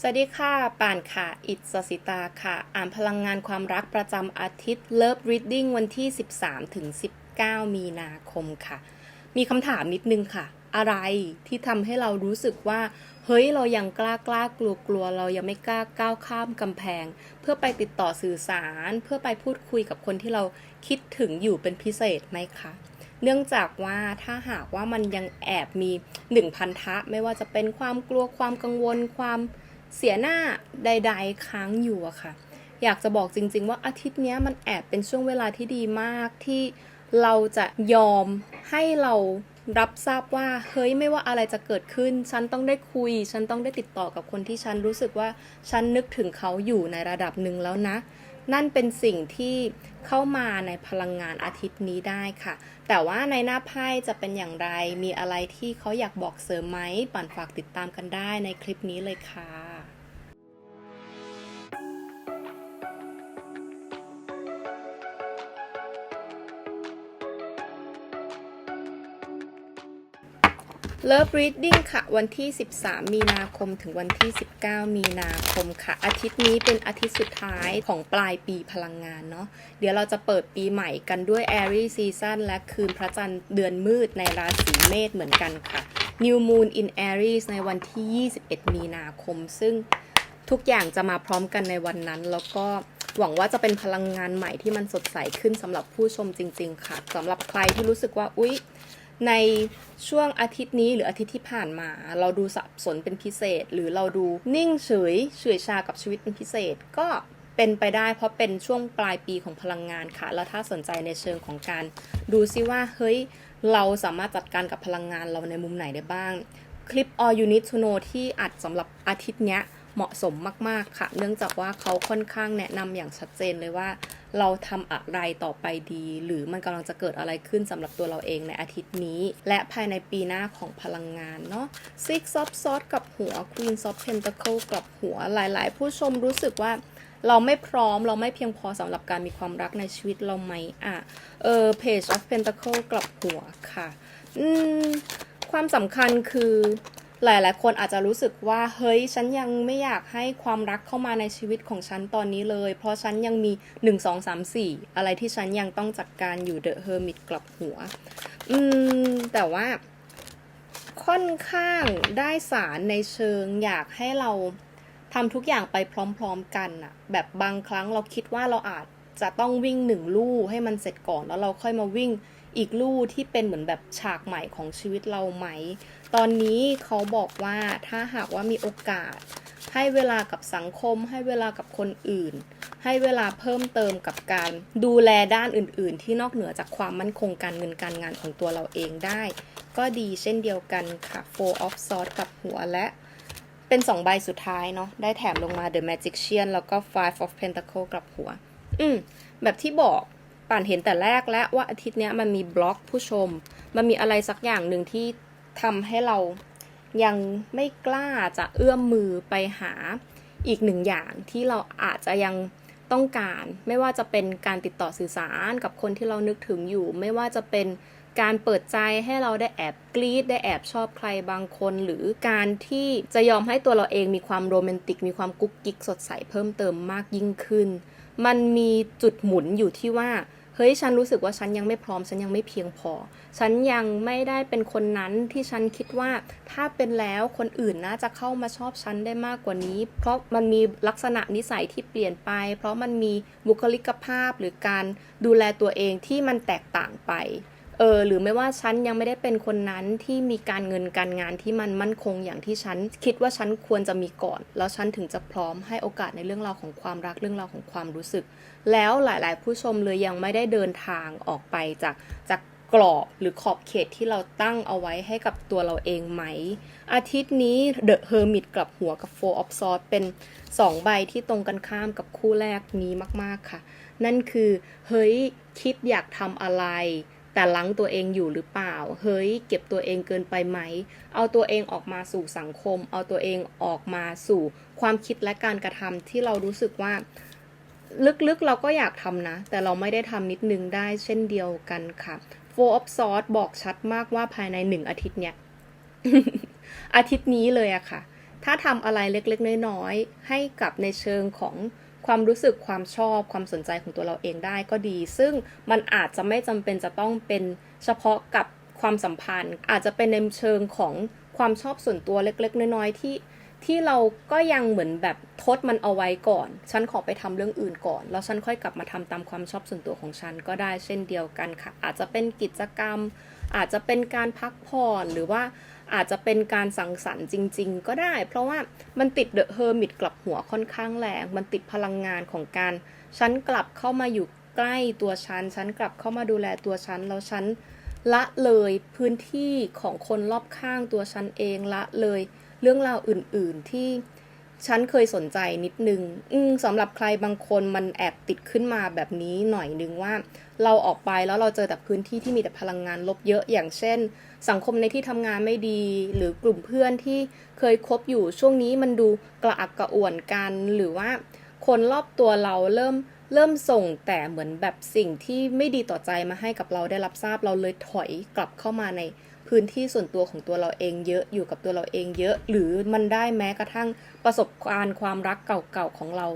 สวัสดีค่ะ ป่านค่ะ อิตสสิตาค่ะ อ่านพลังงานความรักประจำอาทิตย์ Love Reading วันที่ 13 ถึง 19 มีนาคมค่ะ มีคำถามนิดนึงค่ะ อะไรที่ทำให้เรารู้สึกว่า เฮ้ย เรายังกล้ากล้ากลัวกลัว เรายังไม่กล้าก้าวข้ามกำแพง เพื่อไปติดต่อสื่อสาร เพื่อไปพูดคุยกับคนที่เราคิดถึงอยู่เป็นพิเศษไหมคะเนื่องจากว่าถ้าหากว่ามันยังแอบมีหนึ่งพันธะ ไม่ว่าจะเป็นความกลัวความกังวลความ เสียหน้าใด ๆ ค้างอยู่อะค่ะ อยากจะบอกจริง ๆ ว่าอาทิตย์นี้มันแอบเป็นช่วงเวลาที่ดีมากที่เราจะยอมให้เรารับทราบว่าเฮ้ยไม่ว่าอะไรจะเกิดขึ้น ฉันต้องได้คุย ฉันต้องได้ติดต่อกับคนที่ฉันรู้สึกว่าฉันนึกถึงเขาอยู่ในระดับหนึ่งแล้วนะ นั่นเป็นสิ่งที่เข้ามาในพลังงานอาทิตย์นี้ได้ค่ะ แต่ว่าในหน้าไพ่จะเป็นอย่างไรมีอะไรที่เขาอยากบอกเสริมไหมปั่นฝากติดตามกันได้ในคลิปนี้เลยค่ะ Love Reading ค่ะ วันที่ 13 มีนาคมถึงวันที่ 19 มีนาคมค่ะ อาทิตย์นี้เป็นอาทิตย์สุดท้ายของปลายปีพลังงานเนาะเดี๋ยวเราจะเปิดปีใหม่กันด้วย Aries Season และคืนพระจันทร์เดือนมืดในราศีเมษเหมือนกันค่ะ New Moon in Aries ในวันที่ 21 มีนาคม ซึ่งทุกอย่างจะมาพร้อมกันในวันนั้น แล้วก็หวังว่าจะเป็นพลังงานใหม่ที่มันสดใสขึ้นสำหรับผู้ชมจริง ๆ ค่ะสำหรับใครที่รู้สึกว่าอุ๊ย ในช่วงอาทิตย์นี้หรืออาทิตย์ที่ผ่านมา เราดูสับสนเป็นพิเศษ หรือเราดูนิ่งเฉยเฉยชากับชีวิตเป็นพิเศษก็เป็นไปได้เพราะเป็นช่วงปลายปีของพลังงานค่ะ แล้วถ้าสนใจในเชิงของการ ดูซิว่าเฮ้ยเราสามารถจัดการกับพลังงานเราในมุมไหนได้บ้าง คลิป All You Need to Know ที่อัดสำหรับอาทิตย์เนี้ย เหมาะสมมาก ๆ ค่ะ เนื่องจากว่าเขาค่อนข้างแนะนำอย่างชัดเจนเลยว่า เราทำอะไรต่อไปดี หรือมันกำลังจะเกิดอะไรขึ้นสำหรับตัวเราเองในอาทิตย์นี้ และภายในปีหน้าของพลังงานเนาะ Six of Swords กับหัว Queen of Pentacle กับหัวหลาย ๆ ผู้ชมรู้สึกว่าเราไม่พร้อมเราไม่เพียงพอสำหรับการมีความรักในชีวิตเราไหมอะ เออ Page of Pentacle กลับหัวค่ะ อืม ความสำคัญคือ หลายๆคนอาจจะรู้สึกว่าเฮ้ยฉันยังไม่อยากให้ความรักเข้ามาในชีวิตของฉันตอนนี้เลย เพราะฉันยังมี 1 2 3 4 อะไรที่ฉันยังต้องจัดการอยู่ The Hermit กลับหัว อืม แต่ว่า ค่อนข้างได้สารในเชิงอยากให้เราทำทุกอย่างไปพร้อมๆกันอะแบบบางครั้งเราคิดว่าเราอาจจะต้องวิ่งหนึ่งลู่ให้มันเสร็จก่อนแล้วเราค่อยมาวิ่งอีกลู่ที่เป็นเหมือนแบบฉากใหม่ของชีวิตเราไหม ตอนนี้เขาบอกว่าถ้าหากว่ามีโอกาส ให้เวลากับสังคม ให้เวลากับคนอื่น ให้เวลาเพิ่มเติมกับการดูแลด้านอื่น ๆ ที่นอกเหนือจากความมั่นคงการเงินการงานของตัวเราเองได้ ก็ดีเช่นเดียวกันค่ะ Four of Swords กับหัวและเป็นสองใบสุดท้ายเนาะได้แถมลงมา The Magician แล้วก็ Five of Pentacle กลับหัว อืม แบบที่บอกป่านเห็นแต่แรกแล้วว่าอาทิตย์เนี้ยมันมีบล็อกผู้ชม มันมีอะไรสักอย่างหนึ่งที่ ทำให้เรายังไม่กล้าจะเอื้อมมือไปหาอีกหนึ่งอย่างที่เราอาจจะยังต้องการ ไม่ว่าจะเป็นการติดต่อสื่อสารกับคนที่เรานึกถึงอยู่ ไม่ว่าจะเป็นการเปิดใจให้เราได้แอบกรีดได้แอบชอบใครบางคน หรือการที่จะยอมให้ตัวเราเองมีความโรแมนติก มีความกุ๊กกิ๊กสดใสเพิ่มเติมมากยิ่งขึ้น มันมีจุดหมุนอยู่ที่ว่า เฮ้ยฉันรู้สึกว่าฉันยังไม่พร้อม ฉันยังไม่เพียงพอ ฉันยังไม่ได้เป็นคนนั้นที่ฉันคิดว่าถ้าเป็นแล้วคนอื่นน่าจะเข้ามาชอบฉันได้มากกว่านี้ เพราะมันมีลักษณะนิสัยที่เปลี่ยนไป เพราะมันมีบุคลิกภาพหรือการดูแลตัวเองที่มันแตกต่างไป เออหรือไม่ว่าฉันยังไม่ได้เป็นคนนั้นที่มีการเงินการงานที่มันมั่นคงอย่างที่ฉันคิดว่าฉันควรจะมีก่อน แล้วฉันถึงจะพร้อมให้โอกาสในเรื่องราวของความรักเรื่องราวของความรู้สึก แล้วหลายๆ ผู้ชมเลยยังไม่ได้เดินทางออกไปจากจากกรอบหรือขอบเขตที่เราตั้งเอาไว้ให้กับตัวเราเองไหม อาทิตย์นี้ The Hermit กลับหัวกับ Four of Swords เป็น 2 ใบที่ตรงกันข้ามกับคู่แรกนี้มาก ๆ ค่ะ นั่นคือ เฮ้ย คิดอยากทำอะไร แต่ลังตัวเองอยู่หรือเปล่า เฮ้ย เก็บตัวเองเกินไปไหม เอาตัวเองออกมาสู่สังคม เอาตัวเองออกมาสู่ความคิดและการกระทำที่เรารู้สึกว่า ลึกๆเราก็อยากทำนะ แต่เราไม่ได้ทำนิดนึงได้เช่นเดียวกันค่ะ Four of Swords บอกชัดมากว่าภายในหนึ่งอาทิตย์เนี้ยอาทิตย์นี้เลยอะค่ะ ถ้าทำอะไรเล็กๆน้อยๆให้กับในเชิงของ ความรู้สึกความชอบความสนใจของตัวเราเองได้ก็ดี ซึ่งมันอาจจะไม่จำเป็นจะต้องเป็นเฉพาะกับความสัมพันธ์ อาจจะเป็นในเชิงของความชอบส่วนตัวเล็กๆ น้อยๆที่ที่เราก็ยังเหมือนแบบทดมันเอาไว้ก่อน ฉันขอไปทำเรื่องอื่นก่อน แล้วฉันค่อยกลับมาทำตามความชอบส่วนตัวของฉันก็ได้เช่นเดียวกันค่ะ อาจจะเป็นกิจกรรม อาจจะเป็นการพักผ่อนหรือว่า อาจจะเป็นการสังสรรค์จริง ๆ ก็ได้ เพราะว่ามันติดเดอะเฮอร์มิตกลับหัวค่อนข้างแรงมันติดพลังงานของการฉันกลับเข้ามาอยู่ใกล้ตัวฉันฉันกลับเข้ามาดูแลตัวฉันแล้วฉันละเลยพื้นที่ของคนรอบข้างตัวฉันเองละเลย เรื่องราวอื่น ๆที่ ฉันเคยสนใจนิดนึง อืสำหรับใครบางคนมันแอบติดขึ้นมาแบบนี้หน่อยนึงว่า เราออกไปแล้วเราเจอแต่พื้นที่ที่มีแต่พลังงานลบเยอะอย่างเช่น สังคมในที่ทำงานไม่ดี หรือกลุ่มเพื่อนที่เคยคบอยู่ช่วงนี้มันดูกระอักกระอ่วนกันหรือว่า คนรอบตัวเราเริ่ม เริ่มส่งแต่เหมือนแบบสิ่งที่ไม่ดีต่อใจมาให้กับเราได้รับทราบเราเลยถอยกลับเข้ามาในพื้นที่ส่วนตัวของตัวเราเองเยอะอยู่กับตัวเราเองเยอะ หรือมันได้แม้กระทั่งประสบการณ์ความรักเก่าๆของเรา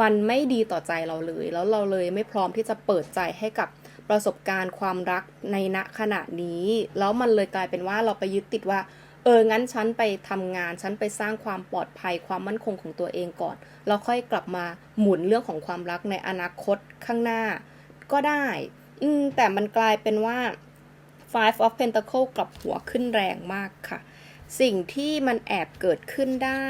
มันไม่ดีต่อใจเราเลย แล้วเราเลยไม่พร้อมที่จะเปิดใจให้กับประสบการณ์ความรักในณขณะนี้ แล้วมันเลยกลายเป็นว่าเราไปยึดติดว่า เออ งั้นฉันไปทำงาน ฉันไปสร้างความปลอดภัยความมั่นคงของตัวเองก่อน แล้วค่อยกลับมาหมุนเรื่องของความรักในอนาคตข้างหน้า ก็ได้ อืม แต่มันกลายเป็นว่า Five of Pentacle กลับหัวขึ้นแรงมากค่ะ สิ่งที่มันแอบเกิดขึ้นได้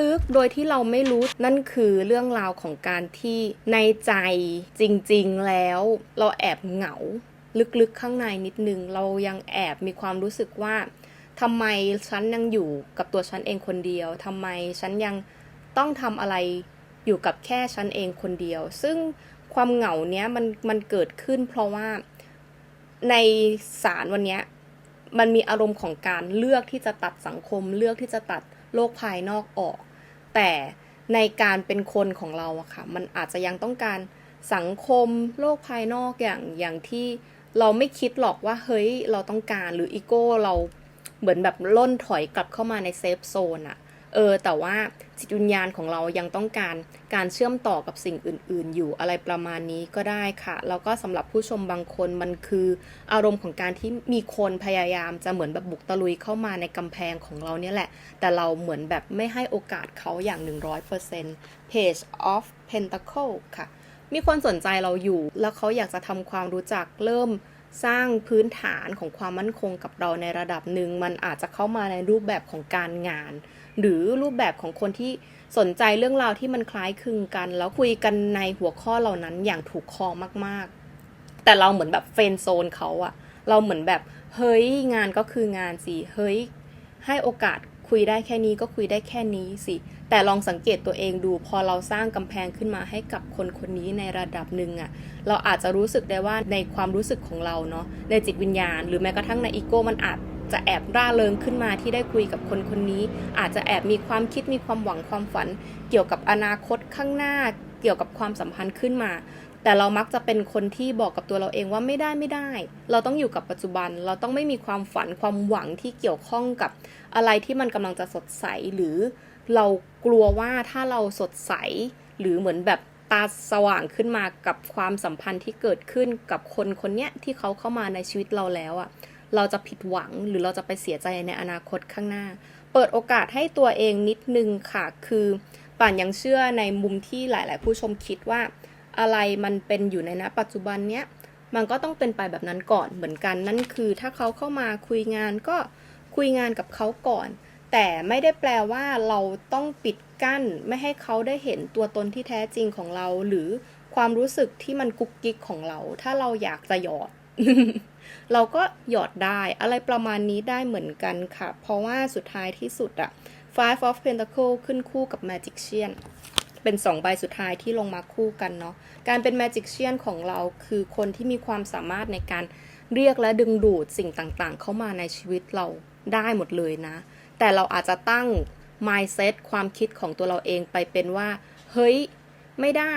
ลึกๆ โดยที่เราไม่รู้นั่นคือเรื่องราวของการที่ในใจจริงๆแล้ว เราแอบเหงา ลึกๆข้างในนิดนึง เรายังแอบมีความรู้สึกว่า ทำไมฉันยังอยู่กับตัวฉันเองคนเดียวทำไมฉันยังต้องทำอะไรอยู่กับแค่ฉันเองคนเดียว ซึ่งความเหงาเนี้ยมันมันเกิดขึ้น เพราะว่าในสารวันเนี้ยมันมีอารมณ์ของการเลือกที่จะตัดสังคม เลือกที่จะตัดโลกภายนอกออก แต่ในการเป็นคนของเราอะค่ะ มันอาจจะยังต้องการสังคมโลกภายนอกอย่างอย่างที่เราไม่คิดหรอกว่าเฮ้ยเราต้องการหรืออีโก้เรา เหมือนแบบล่นถอยกลับเข้ามาในเซฟโซนอะเออแต่ว่าจิตวิญญาณของเรายังต้องการการเชื่อมต่อกับสิ่งอื่น ๆ อยู่อะไรประมาณนี้ก็ได้ค่ะ แล้วก็สำหรับผู้ชมบางคนมันคืออารมณ์ของการที่มีคนพยายามจะเหมือนแบบบุกตะลุยเข้ามาในกำแพงของเราเนี่ยแหละ แต่เราเหมือนแบบไม่ให้โอกาสเขาอย่าง 100% Page of Pentacle ค่ะ มีคนสนใจเราอยู่ แล้วเขาอยากจะทำความรู้จักเริ่ม สร้างพื้นฐานของความมั่นคงกับเราในระดับหนึ่งมันอาจจะเข้ามาในรูปแบบของการงาน หรือรูปแบบของคนที่สนใจเรื่องราวที่มันคล้ายคลึงกัน แล้วคุยกันในหัวข้อเหล่านั้นอย่างถูกคอมากๆ แต่เราเหมือนแบบเฟนโซนเขาอะเราเหมือนแบบเฮ้ยงานก็คืองานสิเฮ้ยให้โอกาสคุยได้แค่นี้ก็คุยได้แค่นี้สิ แต่ลองสังเกตตัวเองดูพอเราสร้างกำแพงขึ้นมาให้กับคนคนนี้ในระดับหนึ่งอะเราอาจจะรู้สึกได้ว่าในความรู้สึกของเราเนาะในจิตวิญญาณ หรือแม้กระทั่งในอีโก้มันอาจจะแอบร่าเริงขึ้นมาที่ได้คุยกับคนคนนี้ อาจจะแอบมีความคิดมีความหวังความฝัน เกี่ยวกับอนาคตข้างหน้า เกี่ยวกับความสัมพันธ์ขึ้นมา แต่เรามักจะเป็นคนที่บอกกับตัวเราเองว่าไม่ได้ไม่ได้ เราต้องอยู่กับปัจจุบัน เราต้องไม่มีความฝันความหวังที่เกี่ยวข้องกับอะไรที่มันกำลังจะสดใสหรือ เรากลัวว่าถ้าเราสดใสหรือเหมือนแบบตาสว่างขึ้นมากับความสัมพันธ์ที่เกิดขึ้นกับคนคนเนี้ยที่เขาเข้ามาในชีวิตเราแล้วอะ่ะ เราจะผิดหวังหรือเราจะไปเสียใจในอนาคตข้างหน้า เปิดโอกาสให้ตัวเองนิดนึงค่ะ คือป่านยังเชื่อในมุมที่หลาย ๆ ผู้ชมคิดว่า อะไรมันเป็นอยู่ในณปัจจุบันเนี้ยมันก็ต้องเป็นไปแบบนั้นก่อนเหมือนกันนั่นคือ ถ้าเขาเข้ามาคุยงานก็คุยงานกับเขาก่อน แต่ไม่ได้แปลว่าเราต้องปิดกั้น ไม่ให้เขาได้เห็นตัวตนที่แท้จริงของเรา หรือความรู้สึกที่มันกุ๊กกิ๊กของเรา ถ้าเราอยากจะหยอด เราก็หยอดได้อะไรประมาณนี้ได้เหมือนกันค่ะ เพราะว่าสุดท้ายที่สุดอะ Five of Pentacle ขึ้นคู่กับ Magician เป็นสองใบสุดท้ายที่ลงมาคู่กันเนาะ การเป็น Magician ของเราคือคนที่มีความสามารถในการเรียกและดึงดูดสิ่งต่างๆ เข้ามาในชีวิตเราได้หมดเลยนะ แต่เราอาจจะตั้ง mindset ความคิดของตัวเราเองไปเป็นว่า เฮ้ย ไม่ได้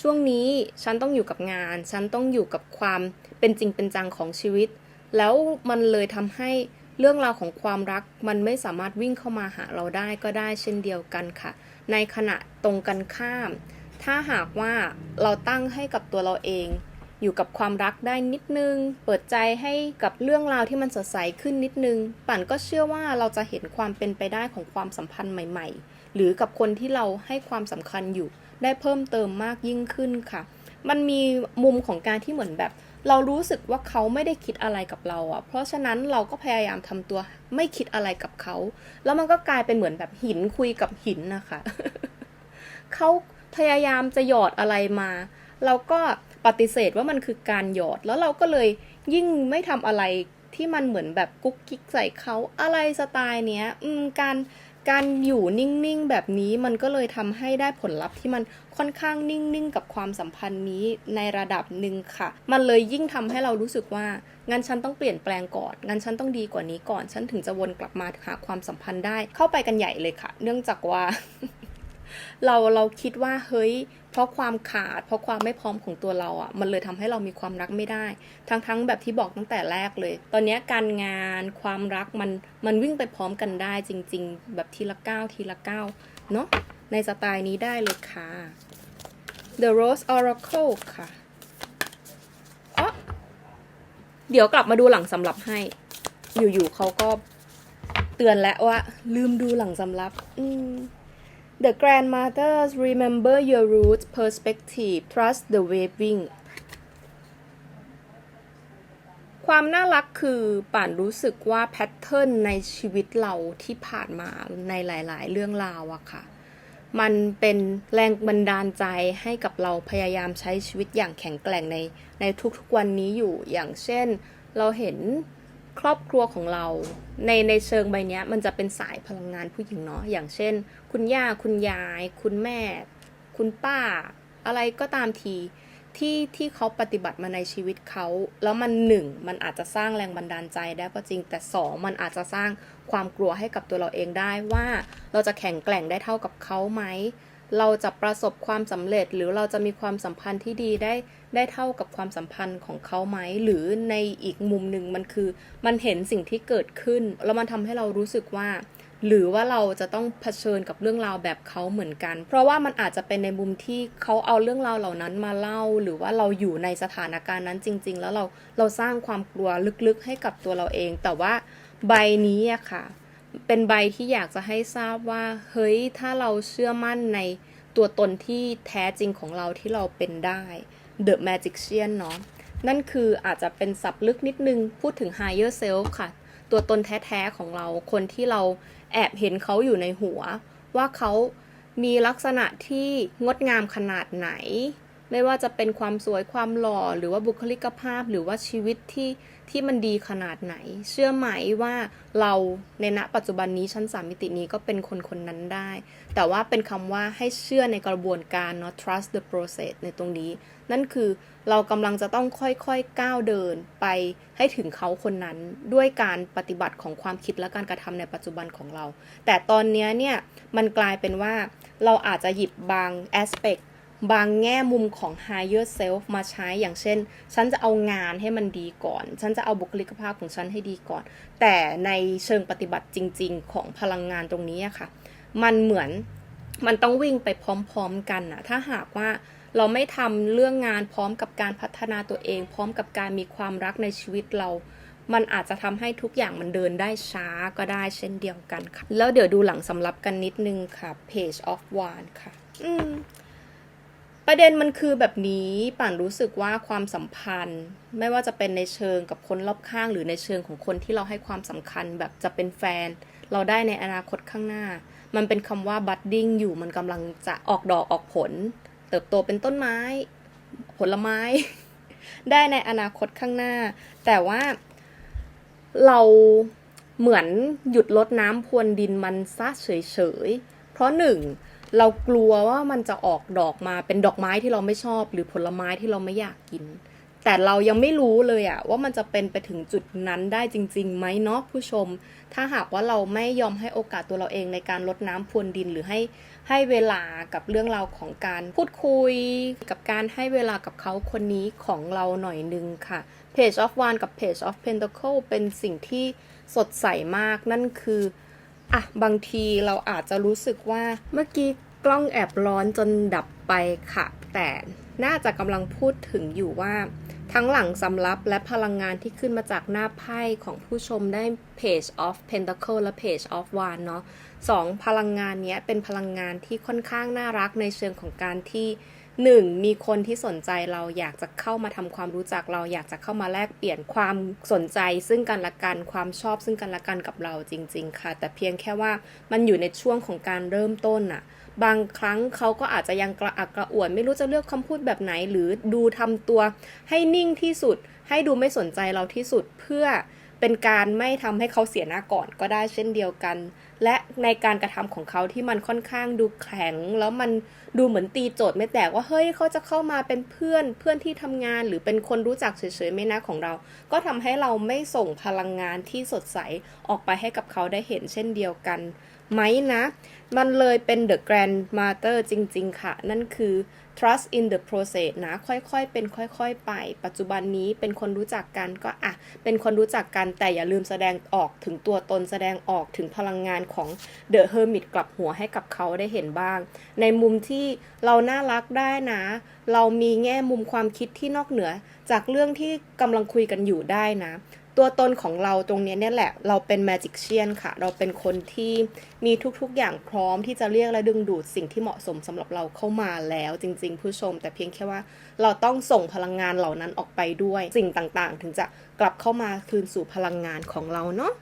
ช่วงนี้ฉันต้องอยู่กับงาน ฉันต้องอยู่กับความเป็นจริงเป็นจังของชีวิต แล้วมันเลยทำให้เรื่องราวของความรักมันไม่สามารถวิ่งเข้ามาหาเราได้ก็ได้เช่นเดียวกันค่ะ ในขณะตรงกันข้าม ถ้าหากว่าเราตั้งให้กับตัวเราเอง อยู่กับความรักได้นิดนึง เปิดใจให้กับเรื่องราวที่มันสดใสขึ้นนิดนึง ปั่นก็เชื่อว่าเราจะเห็นความเป็นไปได้ของความสัมพันธ์ใหม่ ๆ หรือกับคนที่เราให้ความสำคัญอยู่ได้เพิ่มเติมมากยิ่งขึ้นค่ะ มันมีมุมของการที่เหมือนแบบ เรารู้สึกว่าเขาไม่ได้คิดอะไรกับเราอะ่ะ เพราะฉะนั้นเราก็พยายามทำตัวไม่คิดอะไรกับเขา แล้วมันก็กลายเป็นเหมือนแบบหินคุยกับหินนะคะ เขาพยายามจะหยอดอะไรมา เราก็ ปฏิเสธว่ามันคือการหยอด แล้วเราก็เลยยิ่งไม่ทำอะไรที่มันเหมือนแบบกุ๊กกิ๊กใส่เขาอะไรสไตล์เนี้ยอืมการการอยู่นิ่งๆแบบนี้มันก็เลยทำให้ได้ผลลัพธ์ที่มันค่อนข้างนิ่งๆกับความสัมพันธ์นี้ในระดับหนึ่งค่ะ มันเลยยิ่งทำให้เรารู้สึกว่างั้นฉันต้องเปลี่ยนแปลงก่อนงั้นฉันต้องดีกว่านี้ก่อน ฉันถึงจะวนกลับมาหาความสัมพันธ์ได้ เข้าไปกันใหญ่เลยค่ะ เนื่องจากว่า เราเราคิดว่าเฮ้ย เพราะความขาด เพราะความไม่พร้อมของตัวเราอะ่ะ มันเลยทำให้เรามีความรักไม่ได้ ทั้งทั้งแบบที่บอกตั้งแต่แรกเลย ตอนนี้การงานความรักมันมันวิ่งไปพร้อมกันได้จริง ๆ แบบทีละก้าวทีละก้าวเนาะในสไตล์นี้ได้เลยค่ะ The Rose Oracle ค่ะอ๋อเดี๋ยวกลับมาดูหลังสำรับให้ อยู่ๆเขาก็เตือนแล้วว่า ลืมดูหลังสำรับ อืม The grandmothers remember your roots perspective trust the waving ความน่ารักคือป่านรู้สึกว่าแพทเทิร์นในชีวิตเราที่ผ่านมาในหลาย ๆ เรื่องราวอะค่ะ มันเป็นแรงบันดาลใจให้กับเราพยายามใช้ชีวิตอย่างแข็งแกร่งในในทุกๆวันนี้อยู่อย่างเช่น เราเห็น ครอบครัวของเรา ในในเชิงใบนี้มันจะเป็นสายพลังงานผู้หญิงเนาะอย่างเช่น คุณย่าคุณยาย คุณแม่ คุณป้า อะไรก็ตามทีที่ที่เขาปฏิบัติมาในชีวิตเขา แล้วมันหนึ่งมันอาจจะสร้างแรงบันดาลใจได้ก็จริง แต่สองมันอาจจะสร้างความกลัวให้กับตัวเราเองได้ว่า เราจะแข็งแกร่งได้เท่ากับเขาไหม เราจะประสบความสำเร็จ หรือเราจะมีความสัมพันธ์ที่ดีได้ได้เท่ากับความสัมพันธ์ของเขาไหม หรือในอีกมุมหนึ่งมันคือ มันเห็นสิ่งที่เกิดขึ้น แล้วมันทำให้เรารู้สึกว่า หรือว่าเราจะต้องเผชิญกับเรื่องราวแบบเขาเหมือนกัน เพราะว่ามันอาจจะเป็นในมุมที่เขาเอาเรื่องราวเหล่านั้นมาเล่า หรือว่าเราอยู่ในสถานการณ์นั้นจริง ๆ แล้วเราเราสร้างความกลัวลึกๆให้กับตัวเราเอง แต่ว่าใบนี้อะค่ะ เป็นใบที่อยากจะให้ทราบว่า เฮ้ย ถ้าเราเชื่อมั่นในตัวตนที่แท้จริงของเราที่เราเป็นได้ The Magician เนาะนั่นคืออาจจะเป็นศัพท์ลึกนิดนึง พูดถึง Higher Self ค่ะ ตัวตนแท้ ๆ ของเรา คนที่เราแอบเห็นเขาอยู่ในหัว ว่าเขามีลักษณะที่งดงามขนาดไหน ไม่ว่าจะเป็นความสวยความหล่อหรือว่าบุคลิกภาพหรือว่าชีวิตที่ที่มันดีขนาดไหน เชื่อไหมว่าเราในณปัจจุบันนี้ชั้นสามมิตินี้ก็เป็นคนคนนั้นได้ แต่ว่าเป็นคำว่าให้เชื่อในกระบวนการเนาะ trust the process ในตรงนี้ นั่นคือเรากำลังจะต้องค่อยๆก้าวเดินไปให้ถึงเขาคนนั้นด้วยการปฏิบัติของความคิดและการกระทำในปัจจุบันของเรา แต่ตอนนี้เนี่ยมันกลายเป็นว่าเราอาจจะหยิบบาง aspect บางแง่มุมของ higher self มาใช้อย่างเช่น ฉันจะเอางานให้มันดีก่อน ฉันจะเอาบุคลิกภาพของฉันให้ดีก่อน แต่ในเชิงปฏิบัติจริง ๆ ของพลังงานตรงนี้ค่ะ มันเหมือนมันต้องวิ่งไปพร้อม ๆ กันนะถ้าหากว่าเราไม่ทำเรื่องงานพร้อมกับการพัฒนาตัวเอง พร้อมกับการมีความรักในชีวิตเรา มันอาจจะทำให้ทุกอย่างมันเดินได้ช้าก็ได้เช่นเดียวกันค่ะ แล้วเดี๋ยวดูหลังสำรับกันนิดนึงค่ะ page of one ค่ะ อืม ประเด็นมันคือแบบนี้ป่านรู้สึกว่าความสัมพันธ์ ไม่ว่าจะเป็นในเชิงกับคนรอบข้าง หรือในเชิงของคนที่เราให้ความสำคัญแบบจะเป็นแฟน เราได้ในอนาคตข้างหน้า มันเป็นคำว่า budding อยู่มันกำลังจะออกดอกออกผล เติบโตเป็นต้นไม้ ผลไม้ ได้ในอนาคตข้างหน้า แต่ว่าเราเหมือนหยุดลดน้ำพรวนดินมันซะเฉยๆ เพราะหนึ่ง เรากลัวว่ามันจะออกดอกมาเป็นดอกไม้ที่เราไม่ชอบ หรือผลไม้ที่เราไม่อยากกิน แต่เรายังไม่รู้เลยอะว่ามันจะเป็นไปถึงจุดนั้นได้จริงๆไหมเนาะผู้ชม ถ้าหากว่าเราไม่ยอมให้โอกาสตัวเราเองในการลดน้ำพรวนดินหรือให้ให้เวลากับเรื่องราวของการพูดคุย กับการให้เวลากับเขาคนนี้ของเราหน่อยนึงค่ะ Page of One กับ Page of Pentacle เป็นสิ่งที่สดใสมากนั่นคือ อะบางทีเราอาจจะรู้สึกว่าเมื่อกี้กล้องแอบร้อนจนดับไปค่ะ แต่น่าจะกำลังพูดถึงอยู่ว่า ทั้งหลังสำรับและพลังงานที่ขึ้นมาจากหน้าไพ่ของผู้ชมได้ Page of Pentacle และ Page of Wand เนาะสองพลังงานเนี้ยเป็นพลังงานที่ค่อนข้างน่ารักในเชิงของการที่ หนึ่งมีคนที่สนใจเราอยากจะเข้ามาทำความรู้จักเราอยากจะเข้ามาแลกเปลี่ยนความสนใจ ซึ่งกันและกันความชอบซึ่งกันและกันกับเราจริง ๆ ค่ะ แต่เพียงแค่ว่ามันอยู่ในช่วงของการเริ่มต้นน่ะบางครั้งเขาก็อาจจะยังกระอักกระอ่วน ไม่รู้จะเลือกคำพูดแบบไหน หรือดูทำตัวให้นิ่งที่สุด ให้ดูไม่สนใจเราที่สุดเพื่อ เป็นการไม่ทำให้เขาเสียหน้าก่อนก็ได้เช่นเดียวกัน และในการกระทำของเขาที่มันค่อนข้างดูแข็ง แล้วมันดูเหมือนตีโจทย์ไม่แตกว่าเฮ้ยเขาจะเข้ามาเป็นเพื่อนเพื่อนที่ทำงาน หรือเป็นคนรู้จักเฉยๆไม่นะของเรา ก็ทำให้เราไม่ส่งพลังงานที่สดใสออกไปให้กับเขาได้เห็นเช่นเดียวกันไหมนะ มันเลยเป็น the grandmother จริง ๆ ค่ะ นั่นคือ trust in the process นะ ค่อยๆ เป็นค่อยๆ ไป ปัจจุบันนี้เป็นคนรู้จักกันก็อะ เป็นคนรู้จักกัน แต่อย่าลืมแสดงออกถึงตัวตนแสดงออกถึงพลังงานของ the hermit กลับหัวให้กับเขาได้เห็นบ้าง ในมุมที่เราน่ารักได้นะ เรามีแง่มุมความคิดที่นอกเหนือ จากเรื่องที่กำลังคุยกันอยู่ได้นะ ตัวตนของเราตรงนี้เนี่ยแหละ เราเป็นแมจิกเชียนค่ะ เราเป็นคนที่มีทุกๆอย่างพร้อมที่จะเรียกและดึงดูดสิ่งที่เหมาะสมสำหรับเราเข้ามาแล้วจริง ๆ ผู้ชม แต่เพียงแค่ว่าเราต้องส่งพลังงานเหล่านั้นออกไปด้วย สิ่งต่างๆ ถึงจะกลับเข้ามาคืนสู่พลังงานของเราเนาะ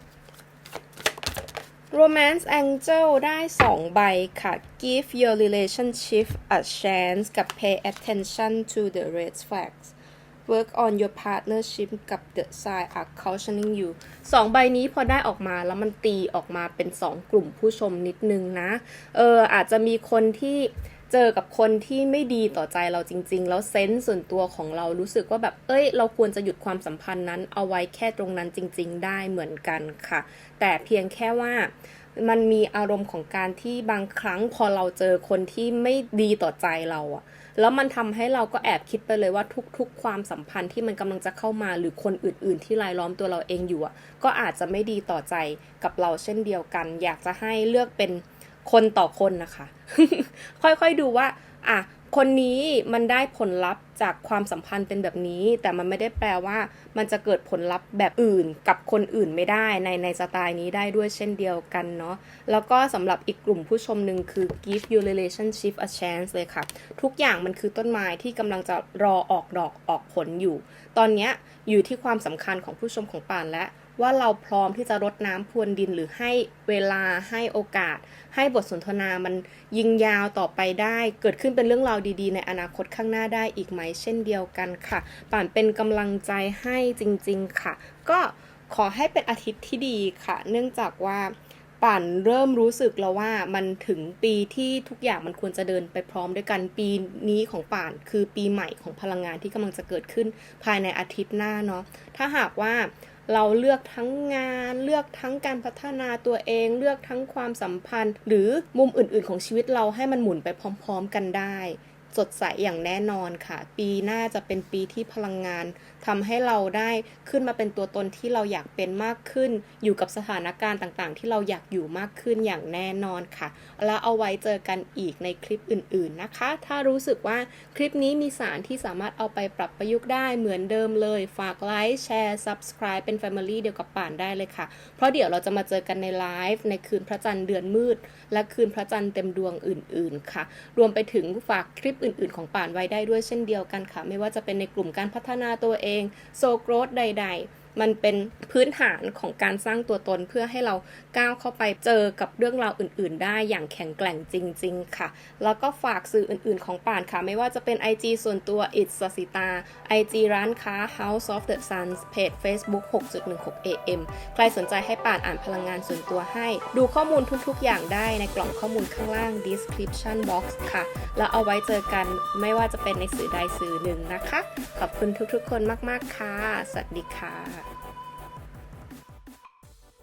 Romance Angel ได้ 2 ใบค่ะ Give your relationship a chance กับ Pay attention to the red flags Work on your partnership กับ The Sign are cautioning you สองใบนี้พอได้ออกมาแล้วมันตีออกมาเป็น 2 กลุ่มผู้ชมนิดนึงนะ เอออาจจะมีคนที่เจอกับคนที่ไม่ดีต่อใจเราจริง ๆ แล้วเซนส์ส่วนตัวของเรารู้สึกว่าแบบ เอ้ย เราควรจะหยุดความสัมพันธ์นั้นเอาไว้แค่ตรงนั้นจริง ๆ ได้เหมือนกันค่ะ แต่เพียงแค่ว่า มันมีอารมณ์ของการที่บางครั้งพอเราเจอคนที่ไม่ดีต่อใจเราอะแล้วมันทำให้เราก็แอบคิดไปเลยว่าทุก ๆ ความสัมพันธ์ที่มันกำลังจะเข้ามาหรือคนอื่น ๆ ที่รายล้อมตัวเราเองอยู่อะก็อาจจะไม่ดีต่อใจกับเราเช่นเดียวกัน อยากจะให้เลือกเป็นคนต่อคนนะคะ ค่อยๆดูว่า อะคนนี้มันได้ผลลัพธ์ จากความสัมพันธ์เป็นแบบนี้ แต่มันไม่ได้แปลว่า มันจะเกิดผลลัพธ์แบบอื่นกับคนอื่นไม่ได้ในในสไตล์นี้ได้ด้วยเช่นเดียวกันเนาะแล้วก็สำหรับอีกกลุ่มผู้ชมหนึ่งคือ give your relationship a chance เลยค่ะ ทุกอย่างมันคือต้นไม้ที่กำลังจะรอออกดอกออกผลอยู่ ตอนนี้อยู่ที่ความสำคัญของผู้ชมของป่านและว่าเราพร้อมที่จะรดน้ำพรวนดินหรือให้เวลาให้โอกาส ให้บทสนทนามันยิงยาวต่อไปได้ เกิดขึ้นเป็นเรื่องราวดีๆ ในอนาคตข้างหน้าได้อีกไหมเช่นเดียวกันค่ะ ป่านเป็นกำลังใจให้จริงๆค่ะ ก็ขอให้เป็นอาทิตย์ที่ดีค่ะ เนื่องจากว่าป่านเริ่มรู้สึกแล้วว่ามันถึงปีที่ทุกอย่างมันควรจะเดินไปพร้อมด้วยกันปีนี้ของป่านคือปีใหม่ของพลังงานที่กำลังจะเกิดขึ้นภายในอาทิตย์หน้าเนาะถ้าหากว่าเราเลือกทั้งงานเลือกทั้งการพัฒนาตัวเอง เลือกทั้งความสัมพันธ์ หรือมุมอื่น ๆ ของชีวิตเราให้มันหมุนไปพร้อม ๆ กันได้ สดใสอย่างแน่นอนค่ะ ปีหน้าจะเป็นปีที่พลังงานทำให้เราได้ขึ้นมาเป็นตัวตนที่เราอยากเป็นมากขึ้น อยู่กับสถานการณ์ต่างๆ ที่เราอยากอยู่มากขึ้นอย่างแน่นอนค่ะ แล้วเอาไว้เจอกันอีกในคลิปอื่นๆนะคะ ถ้ารู้สึกว่าคลิปนี้มีสารที่สามารถเอาไปปรับประยุกต์ได้เหมือนเดิมเลย ฝากไลค์แชร์ subscribe เป็น Family เดียวกับป่านได้เลยค่ะ เพราะเดี๋ยวเราจะมาเจอกันในไลฟ์ในคืนพระจันทร์เดือนมืด และคืนพระจันทร์เต็มดวงอื่น ๆ ค่ะ รวมไปถึงฝากคลิปอื่น ๆ ของป่านไว้ได้ด้วยเช่นเดียวกันค่ะ ไม่ว่าจะเป็นในกลุ่มการพัฒนาตัวเองโซโกรธใด ๆ มันเป็นพื้นฐานของการสร้างตัวตนเพื่อให้เราก้าวเข้าไปเจอกับเรื่องราวอื่น ๆ ได้อย่างแข็งแกร่งจริง ๆ ค่ะ แล้วก็ฝากสื่ออื่น ๆ ของป่านค่ะ ไม่ว่าจะเป็น IG ส่วนตัว It's สสิตา IG ร้านค้า House of the Suns เพจ Facebook 6.16 AM ใครสนใจให้ป่านอ่านพลังงานส่วนตัวให้ ดูข้อมูลทุก ๆ อย่างได้ในกล่องข้อมูลข้างล่าง description box ค่ะ แล้วเอาไว้เจอกันไม่ว่าจะเป็นในสื่อใดสื่อหนึ่งนะคะ ขอบคุณทุกๆ คนมาก ๆ ค่ะ สวัสดีค่ะ